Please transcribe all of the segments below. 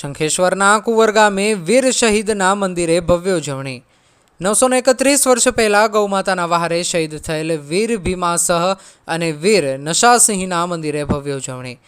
શંખેશ્વરના કુંવર ગામે વીર શહીદના મંદિરે ભવ્ય ઉજવણી. નવસો ને એકત્રીસ વર્ષ પહેલાં ગૌમાતાના વહારે શહીદ થયેલ વીર ભીમાસહ અને વીર નશાસિંહના મંદિરે ભવ્ય ઉજવણી.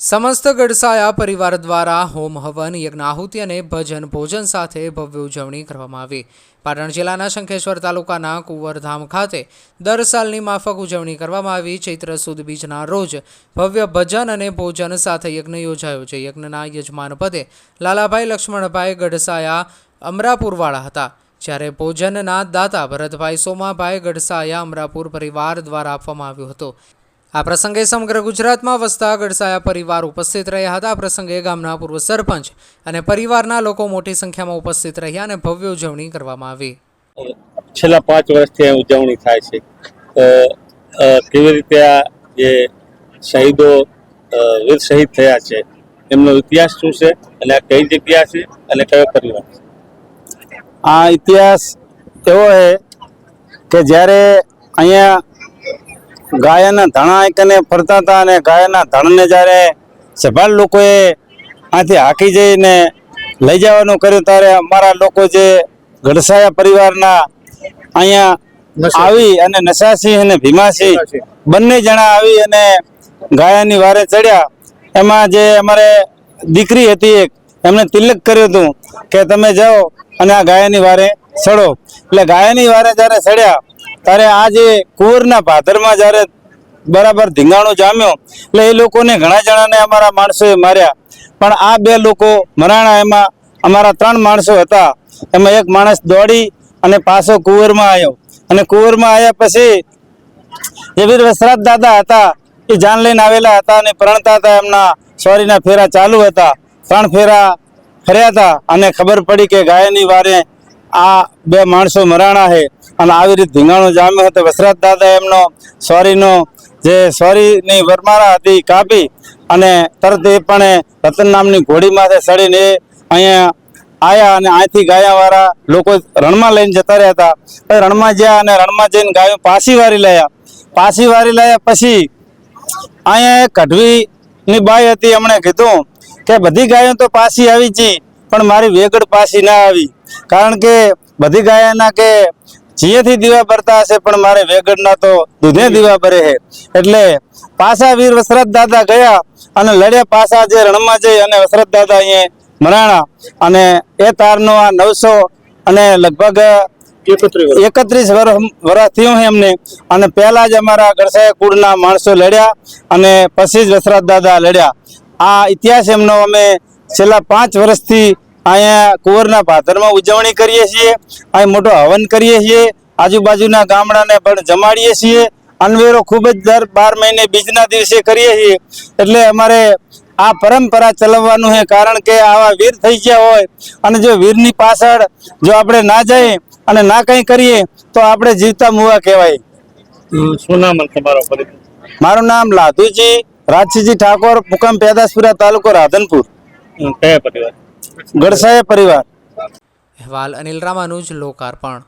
સમસ્ત ગડસાયા પરિવાર દ્વારા હોમ હવન યજ્ઞ આહુતિ અને ભજન ભોજન સાથે ભવ્ય ઉજવણી કરવામાં આવી. પાટણ જિલ્લાના શંખેશ્વર તાલુકાના કુંવરધામ ખાતે દર સાલની માફક ઉજવણી કરવામાં આવી. ચૈત્ર સુદ બીજના રોજ ભવ્ય ભજન અને ભોજન સાથે યજ્ઞ યોજાયો છે. યજ્ઞના યજમાન પદે લાલાભાઈ લક્ષ્મણભાઈ ગઢસાયા અમરાપુરવાળા હતા. જ્યારે ભોજનના દાતા ભરતભાઈ સોમાભાઈ ગઢસાયા અમરાપુર પરિવાર દ્વારા આપવામાં આવ્યું હતું. આ પ્રસંગે સમગ્ર ગુજરાતમાં વસતા ગડસાયા પરિવાર ઉપસ્થિત રહ્યા હતા. આ પ્રસંગે ગામના પૂર્વ સરપંચ અને પરિવારના લોકો મોટી સંખ્યામાં ઉપસ્થિત રહ્યા અને ભવ્ય ઉજવણી કરવામાં આવી. છેલ્લા પાંચ વર્ષથી ઉજવણી થાય છે. તો કેવી રીતે આ જે શહીદો વીર શહીદ થયા છે એમનો ઇતિહાસ શું છે અને આ કઈ જગ્યા છે અને કયો પરિવાર છે? આ ઇતિહાસ એવો છે કે જ્યારે અહીંયા ગાયના ધણા એકને ફરતા હતા અને ગાયના ધણને જ્યારે સભાળ લોકોએ આથી હાકી જઈને લઈ જવાનું કર્યું ત્યારે અમારા લોકો જે ગઢસાયા પરિવારના અહીંયા આવી અને નશાસિંહ અને ભીમાસિંહ બંને જણા આવી અને ગાયાની વારે ચડ્યા. એમાં જે અમારે દીકરી હતી એક એમને તિલક કર્યું હતું કે તમે જાઓ અને આ ગાયાની વારે ચડો. એટલે ગાયાની વારે જ્યારે ચડ્યા ત્યારે આ જે કુંવરના ભાદરમાં જ્યારે બરાબર ધીંગાણું જામ્યો, એટલે એ લોકોને ઘણા જણાને અમારા માણસોએ માર્યા. પણ આ બે લોકો મરાણા એમાં, અમારા ત્રણ માણસો હતા. એમાં એક માણસ દોડી અને પાછો કુંવરમાં આવ્યો અને કુંવરમાં આવ્યા પછી જે વીર વસરાજ દાદા હતા, એ જાન લઈને આવેલા હતા અને પ્રણતા હતા એમના સોરીના ફેરા ચાલુ હતા. ત્રણ ફેરા ફર્યા હતા અને ખબર પડી કે ગાયની વારે આ બે માણસો મરાણા છે અને આવી રીતે ધીંગાણું જામ્યું હતું વસરાજ દાદા એમનો સોરીનો જે સોરીની વરમાળા હતી કાપી અને તરત એ પણ રતન નામની ઘોડી માથે ચડીને અહીંયા આયા અને અહીંથી ગાયાવાળા લોકો રણમાં લઈને જતા રહ્યા હતા. રણમાં ગયા અને રણમાં જઈને ગાયો પાછી વારી લાયા. પાછી વારી લાયા પછી અહીંયા કઢવીની બાઈ હતી, એમણે કીધું કે બધી ગાયો તો પાછી આવી છે. પણ મારી વેગડ પાછી ના આવી. કારણ કે બધી ગાયના કે જીએથી દીવા ભરતા હશે, પણ મારે વેગડના તો દૂધે દીવા ભરે છે એટલે પાછા વીર વસરત દાદા ગયા અને લડ્યા પાછા જે રણમાં જઈ અને વસરત દાદા અહીંયા મરાણા. અને એ તારનો આ નવસો અને લગભગ એકત્રીસ વર્ષ થયું છે એમને. અને પહેલા જ અમારા ગરસાય કુળના માણસો લડ્યા અને પછી જ વસરત દાદા લડ્યા. આ ઇતિહાસ એમનો અમે છેલ્લા પાંચ વર્ષથી અહીંયા કુંવરના ભાદરમાં ઉજવણી કરીએ છીએ અહીં મોટો હવન કરીએ છીએ આજુબાજુના ગામડાને પણ જમાડીએ છીએ. અનવેરો ખૂબ જ દર બાર મહિને બીજના દિવસે કરીએ છીએ. એટલે અમારે આ પરંપરા ચલાવવાનું છે કારણ કે આવા વીર થઈ ગયા હોય અને જો વીરની પાછળ જો આપણે ના જઈએ અને ના કંઈ કરીએ તો આપણે જીવતા મુવા કહેવાય. શું નામ તમારો મારું નામ લાધુજી રાજસિંહજી ઠાકોર મુકામ પેદાસપુરા તાલુકો રાધનપુર. કયા પરિવાર? ગડસાયા પરિવાર. અહેવાલ અનિલ રામાનુજ લોકાર્પણ.